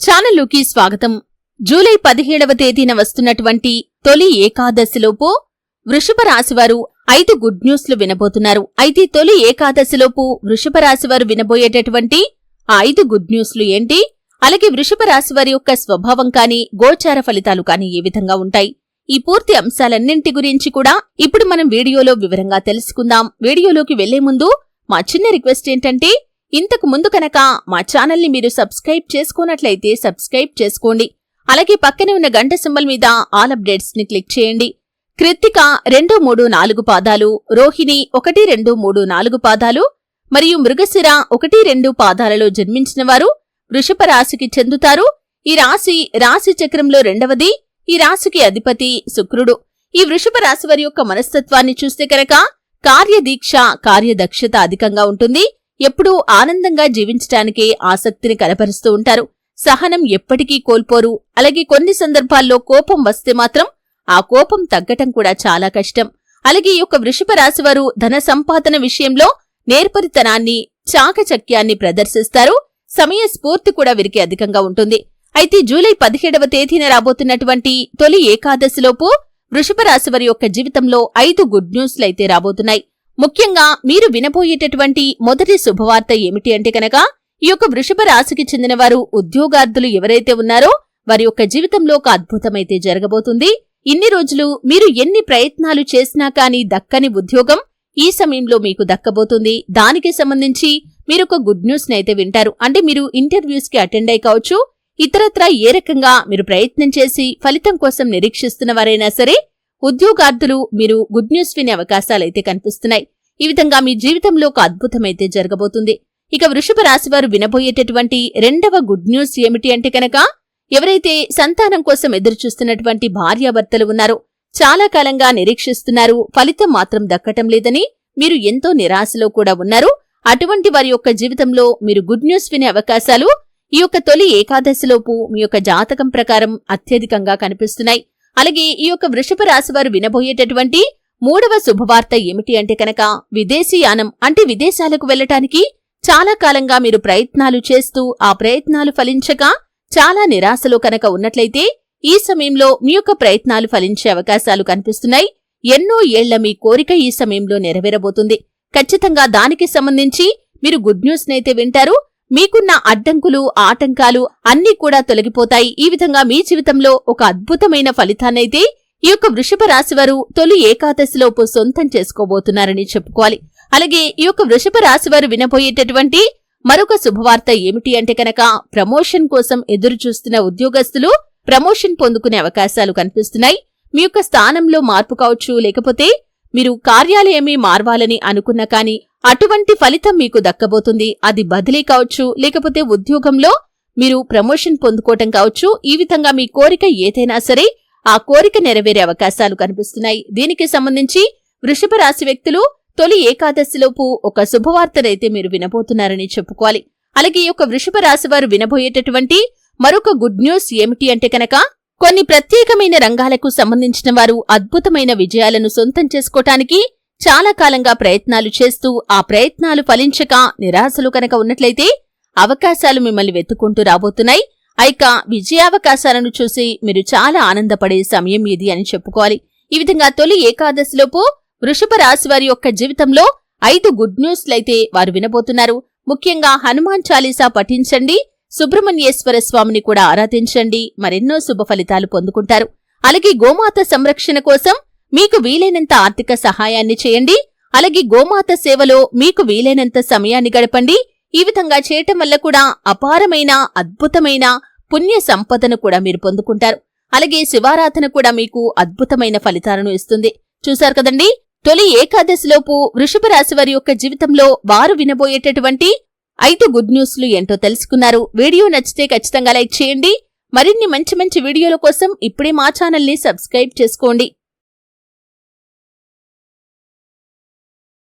ఛానల్లోకి స్వాగతం. జూలై పదిహేడవ తేదీన వస్తున్నటువంటి తొలి ఏకాదశిలోపు వృషభ రాశివారు ఐదు గుడ్ న్యూస్లు వినబోతున్నారు. అయితే తొలి ఏకాదశిలోపు వృషభ రాశివారు వినబోయేటటువంటి ఆ ఐదు గుడ్ న్యూస్లు ఏంటి? అలాగే వృషభ రాశివారి యొక్క స్వభావం కానీ గోచార ఫలితాలు కానీ ఏ విధంగా ఉంటాయి? ఈ పూర్తి అంశాలన్నింటి గురించి కూడా ఇప్పుడు మనం వీడియోలో వివరంగా తెలుసుకుందాం. వీడియోలోకి వెళ్ళే ముందు మా చిన్న రిక్వెస్ట్ ఏంటంటే ఇంతకు ముందు కనుక మా ఛానల్ని మీరు సబ్స్క్రైబ్ చేసుకున్నట్లయితే సబ్స్క్రైబ్ చేసుకోండి. అలాగే పక్కనే ఉన్న గంట సింబల్ మీద ఆల్ అప్డేట్స్ని క్లిక్ చేయండి. కృత్తిక రెండు మూడు నాలుగు పాదాలు రోహిణి ఒకటి రెండు మూడు నాలుగు పాదాలు మరియు మృగశిర ఒకటి రెండు పాదాలలో జన్మించిన వారు వృషభ రాశికి చెందుతారు. ఈ రాశి రాశి చక్రంలో రెండవది ఈ రాశికి అధిపతి శుక్రుడు. ఈ వృషభ రాశి వారి యొక్క మనస్తత్వాన్ని చూస్తే కనుక కార్యదీక్ష కార్యదక్షత అధికంగా ఉంటుంది. ఎప్పుడూ ఆనందంగా జీవించటానికే ఆసక్తిని కనపరుస్తూ ఉంటారు. సహనం ఎప్పటికీ కోల్పోరు. అలాగే కొన్ని సందర్భాల్లో కోపం వస్తే మాత్రం ఆ కోపం తగ్గటం కూడా చాలా కష్టం. అలాగే ఈ యొక్క వృషభ రాశివారు ధన సంపాదన విషయంలో నేర్పరితనాన్ని చాకచక్యాన్ని ప్రదర్శిస్తారు. సమయ స్ఫూర్తి కూడా వీరికి అధికంగా ఉంటుంది. అయితే జూలై పదిహేడవ తేదీన రాబోతున్నటువంటి తొలి ఏకాదశిలోపు వృషభ రాశివారి యొక్క జీవితంలో ఐదు గుడ్ న్యూస్లైతే రాబోతున్నాయి. ముఖ్యంగా మీరు వినబోయేటటువంటి మొదటి శుభవార్త ఏమిటి అంటే కనుక ఈ యొక్క వృషభ రాశికి చెందిన వారు ఉద్యోగార్థులు ఎవరైతే ఉన్నారో వారి యొక్క జీవితంలో ఒక అద్భుతమైతే జరగబోతుంది. ఇన్ని రోజులు మీరు ఎన్ని ప్రయత్నాలు చేసినా కానీ దక్కని ఉద్యోగం ఈ సమయంలో మీకు దక్కబోతుంది. దానికి సంబంధించి మీరు ఒక గుడ్ న్యూస్ అయితే వింటారు. అంటే మీరు ఇంటర్వ్యూస్కి అటెండ్ అయి కావచ్చు ఇతరత్రా ఏ రకంగా మీరు ప్రయత్నం చేసి ఫలితం కోసం నిరీక్షిస్తున్న వారైనా సరే ఉద్యోగార్థులు మీరు గుడ్ న్యూస్ వినే అవకాశాలైతే కనిపిస్తున్నాయి. ఈ విధంగా మీ జీవితంలో ఒక అద్భుతమైతే జరగబోతుంది. ఇక వృషభ రాశివారు వినబోయేటటువంటి రెండవ గుడ్ న్యూస్ ఏమిటి అంటే కనుక ఎవరైతే సంతానం కోసం ఎదురుచూస్తున్నటువంటి భార్యాభర్తలు ఉన్నారో చాలా కాలంగా నిరీక్షిస్తున్నారు. ఫలితం మాత్రం దక్కటం లేదని మీరు ఎంతో నిరాశలో కూడా ఉన్నారు. అటువంటి వారి యొక్క జీవితంలో మీరు గుడ్ న్యూస్ వినే అవకాశాలు ఈ యొక్క తొలి ఏకాదశిలోపు మీ యొక్క జాతకం ప్రకారం అత్యధికంగా కనిపిస్తున్నాయి. అలాగే ఈ యొక్క వృషభ రాశి వారు వినబోయేటటువంటి మూడవ శుభవార్త ఏమిటి అంటే కనుక విదేశీయానం అంటే విదేశాలకు వెళ్ళటానికి చాలా కాలంగా మీరు ప్రయత్నాలు చేస్తూ ఆ ప్రయత్నాలు ఫలించక చాలా నిరాశలో కనుక ఉన్నట్లయితే ఈ సమయంలో మీ యొక్క ప్రయత్నాలు ఫలించే అవకాశాలు కనిపిస్తున్నాయి. ఎన్నో ఏళ్ళ మీ కోరిక ఈ సమయంలో నెరవేరబోతుంది. ఖచ్చితంగా దానికి సంబంధించి మీరు గుడ్ న్యూస్ నైతే వింటారు. మీకున్న అడ్డంకులు ఆటంకాలు అన్నీ కూడా తొలగిపోతాయి. ఈ విధంగా మీ జీవితంలో ఒక అద్భుతమైన ఫలితాన్నైతే ఈ యొక్క వృషభ రాశివారు తొలి ఏకాదశిలోపు సొంతం చేసుకోబోతున్నారని చెప్పుకోవాలి. అలాగే ఈ యొక్క వృషభ రాశివారు వినబోయేటటువంటి మరొక శుభవార్త ఏమిటి అంటే కనుక ప్రమోషన్ కోసం ఎదురు చూస్తున్న ఉద్యోగస్తులు ప్రమోషన్ పొందుకునే అవకాశాలు కనిపిస్తున్నాయి. మీ యొక్క స్థానంలో మార్పు కావచ్చు లేకపోతే మీరు కార్యాలయమే మార్వాలని అనుకున్నా కానీ అటువంటి ఫలితం మీకు దక్కబోతుంది. అది బదిలీ కావచ్చు లేకపోతే ఉద్యోగంలో మీరు ప్రమోషన్ పొందుకోవటం కావచ్చు. ఈ విధంగా మీ కోరిక ఏదైనా సరే ఆ కోరిక నెరవేరే అవకాశాలు కనిపిస్తున్నాయి. దీనికి సంబంధించి వృషభ రాశి వ్యక్తులు తొలి ఏకాదశిలోపు ఒక శుభవార్తనైతే మీరు వినబోతున్నారని చెప్పుకోవాలి. అలాగే ఈ యొక్క వృషభ రాశి వారు వినబోయేటటువంటి మరొక గుడ్ న్యూస్ ఏమిటి అంటే కనుక కొన్ని ప్రత్యేకమైన రంగాలకు సంబంధించిన వారు అద్భుతమైన విజయాలను సొంతం చేసుకోటానికి చాలా కాలంగా ప్రయత్నాలు చేస్తూ ఆ ప్రయత్నాలు ఫలించక నిరాశలు కనుక ఉన్నట్లయితే అవకాశాలు మిమ్మల్ని వెతుక్కుంటూ రాబోతున్నాయి. అయిక విజయావకాశాలను చూసి మీరు చాలా ఆనందపడే సమయం ఇది అని చెప్పుకోవాలి. ఈ విధంగా తొలి ఏకాదశిలోపు వృషభ రాశి వారి యొక్క జీవితంలో ఐదు గుడ్ న్యూస్లైతే వారు వినబోతున్నారు. ముఖ్యంగా హనుమాన్ చాలీసా పఠించండి. సుబ్రహ్మణ్యేశ్వర స్వామిని కూడా ఆరాధించండి. మరెన్నో శుభ ఫలితాలు పొందుకుంటారు. అలాగే గోమాత సంరక్షణ కోసం మీకు వీలైనంత ఆర్థిక సహాయాన్ని చేయండి. అలాగే గోమాత సేవలో మీకు వీలైనంత సమయాన్ని గడపండి. ఈ విధంగా చేయటం వల్ల కూడా అపారమైన అద్భుతమైన పుణ్య సంపదను కూడా మీరు పొందుకుంటారు. అలాగే శివారాధన కూడా మీకు అద్భుతమైన ఫలితాలను ఇస్తుంది. చూశారు కదండి? తొలి ఏకాదశిలోపు వృషభ రాశి వారి యొక్క జీవితంలో వారు వినబోయేటటువంటి ఐదు గుడ్ న్యూస్లు ఏంటో తెలుసుకున్నారు. వీడియో నచ్చితే ఖచ్చితంగా లైక్ చేయండి. మరిన్ని మంచి మంచి వీడియోల కోసం ఇప్పుడే మా ఛానల్ని సబ్స్క్రైబ్ చేసుకోండి.